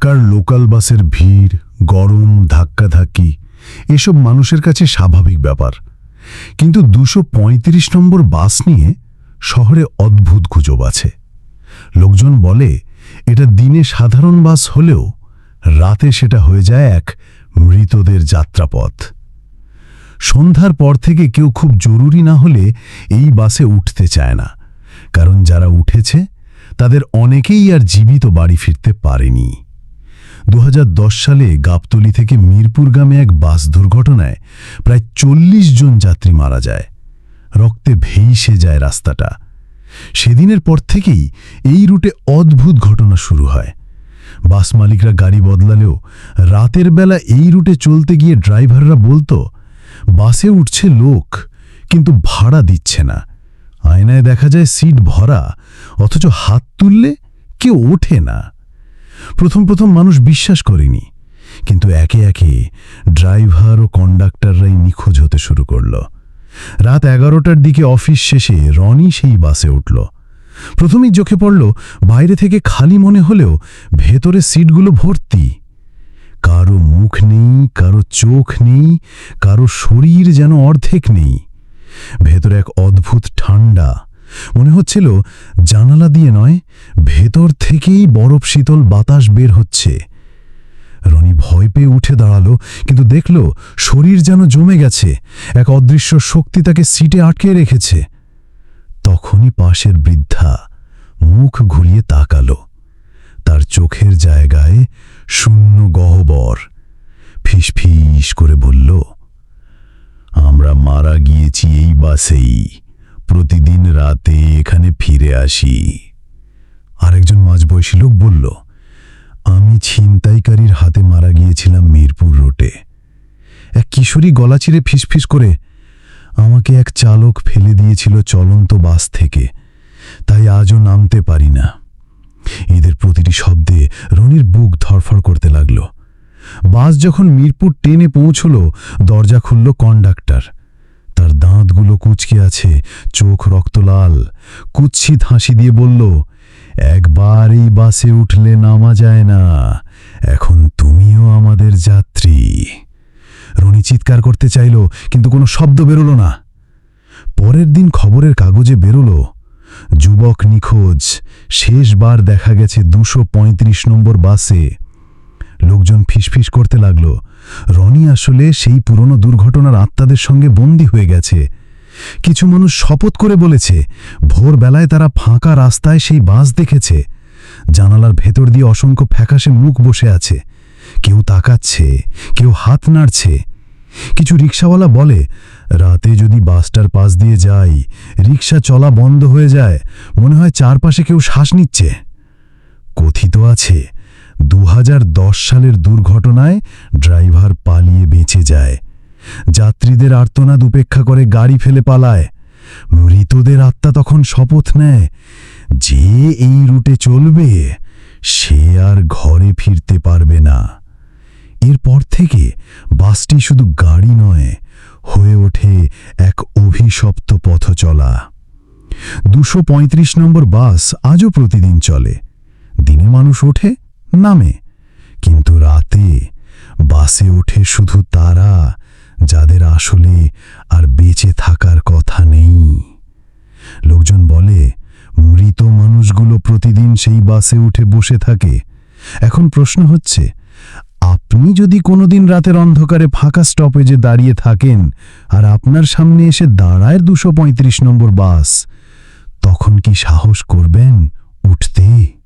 ঢাকার লোকাল বাসের ভিড়, গরম, ধাক্কাধাক্কি, এসব মানুষের কাছে স্বাভাবিক ব্যাপার। কিন্তু দুশো নম্বর বাস নিয়ে শহরে অদ্ভুত গুজব আছে। লোকজন বলে, এটা দিনে সাধারণ বাস হলেও রাতে সেটা হয়ে যায় এক মৃতদের যাত্রাপথ। সন্ধ্যার পর থেকে কেউ খুব জরুরি না হলে এই বাসে উঠতে চায় না। কারণ যারা উঠেছে, তাদের অনেকেই আর জীবিত বাড়ি ফিরতে পারেনি। দু হাজার দশ সালে গাবতলী থেকে মিরপুরগামে এক বাস দুর্ঘটনায় প্রায় চল্লিশ জন যাত্রী মারা যায়। রক্তে ভেইসে যায় রাস্তাটা। সেদিনের পর থেকেই এই রুটে অদ্ভুত ঘটনা শুরু হয়। বাস মালিকরা গাড়ি বদলালেও রাতের বেলা এই রুটে চলতে গিয়ে ড্রাইভাররা বলতো, বাসে উঠছে লোক, কিন্তু ভাড়া দিচ্ছে না। আয়নায় দেখা যায় সিট ভরা, অথচ হাত তুললে কেউ ওঠে না। প্রথম প্রথম মানুষ বিশ্বাস করেনি। কিন্তু একে একে ড্রাইভার ও কন্ডাক্টররাই নিখোঁজ হতে শুরু করল। রাত এগারোটার দিকে অফিস শেষে রনি সেই বাসে উঠল। প্রথমেই চোখে পড়ল, বাইরে থেকে খালি মনে হলেও ভেতরে সিটগুলো ভর্তি। কারও মুখ নেই, কারও চোখ নেই, কারও শরীর যেন অর্ধেক নেই। ভেতরে এক অদ্ভুত ঠান্ডা। মনে হচ্ছিল জানালা দিয়ে নয়, ভেতর থেকেই বরফ শীতল বাতাস বের হচ্ছে। রনি ভয় পেয়ে উঠে দাঁড়াল, কিন্তু দেখল শরীর যেন জমে গেছে, এক অদৃশ্য শক্তি তাকে সিটে আটকে রেখেছে। তখনই পাশের বৃদ্ধা মুখ ঘুরিয়ে তাকালো। তার চোখের জায়গায় শূন্য গহ্বর। ফিসফিস করে বলল, আমরা মারা গিয়েছি এই বাসেই। প্রতিদিন রাতে এখানে ফিরে আসি। আরেকজন মাঝবয়সী লোক বলল, আমি ছিনতাইকারীর হাতে মারা গিয়েছিলাম মিরপুর রোডে। এক কিশোরী গলা চিরে ফিসফিস করে আমাকে এক চালক ফেলে দিয়েছিল চলন্ত বাস থেকে। তাই আজও নামতে পারি না। এদের প্রতিটি শব্দে রনির বুক ধরফড় করতে লাগল। বাস যখন মিরপুর টেনে পৌঁছল, দরজা খুলল কন্ডাক্টর। তার দাঁতগুলো কুচকে আছে, চোখ রক্তলাল কুৎসিত হাসি দিয়ে বলল, একবার এই বাসে উঠলে নামা যায় না, এখন তুমিও আমাদের যাত্রী। রনি চিৎকার করতে চাইল, কিন্তু কোনো শব্দ বেরোল না। পরের দিন খবরের কাগজে বেরোল, যুবক নিখোঁজ, শেষবার দেখা গেছে দুশো নম্বর বাসে। লোকজন ফিসফিস করতে লাগল রনি আসলে সেই পুরনো দুর্ঘটনার আত্মাদের সঙ্গে বন্দী হয়ে গেছে। কিছু মানুষ শপথ করে বলেছে, ভোরবেলায় তারা ফাঁকা রাস্তায় সেই বাস দেখেছে। জানালার ভেতর দিয়ে অসংখ্য ফ্যাকাশে মুখ বসে আছে। কেউ তাকাচ্ছে, কেউ হাত নাড়ছে। কিছু রিক্সাওয়ালা বলে, রাতে যদি বাসটার পাশ দিয়ে যাই, রিক্সা চলা বন্ধ হয়ে যায়, মনে হয় চারপাশে কেউ শ্বাস নিচ্ছে। কথিত আছে দু হাজার দশ সালের দুর্ঘটনায় ড্রাইভার পালিয়ে বেঁচে যায়। যাত্রীদের আর্তনাদ উপেক্ষা করে গাড়ি ফেলে পালায়। মৃতদের আত্মা তখন শপথ নেয়, যে এই রুটে চলবে, সে আর ঘরে ফিরতে পারবে না। এরপর থেকে বাসটি শুধু গাড়ি নয়, হয়ে ওঠে এক অভিশপ্ত পথ চলা দুশো নম্বর বাস আজও প্রতিদিন চলে। দিনে মানুষ ওঠে নামে। কিন্তু রাতে বাসে ওঠে শুধু তারা, যাদের আসলে আর বেঁচে থাকার কথা নেই। লোকজন বলে, মৃত মানুষগুলো প্রতিদিন সেই বাসে উঠে বসে থাকে। এখন প্রশ্ন হচ্ছে, আপনি যদি কোনোদিন রাতের অন্ধকারে ফাঁকা স্টপেজে দাঁড়িয়ে থাকেন আর আপনার সামনে এসে দাঁড়ায় দুশো নম্বর বাস, তখন কি সাহস করবেন উঠতে?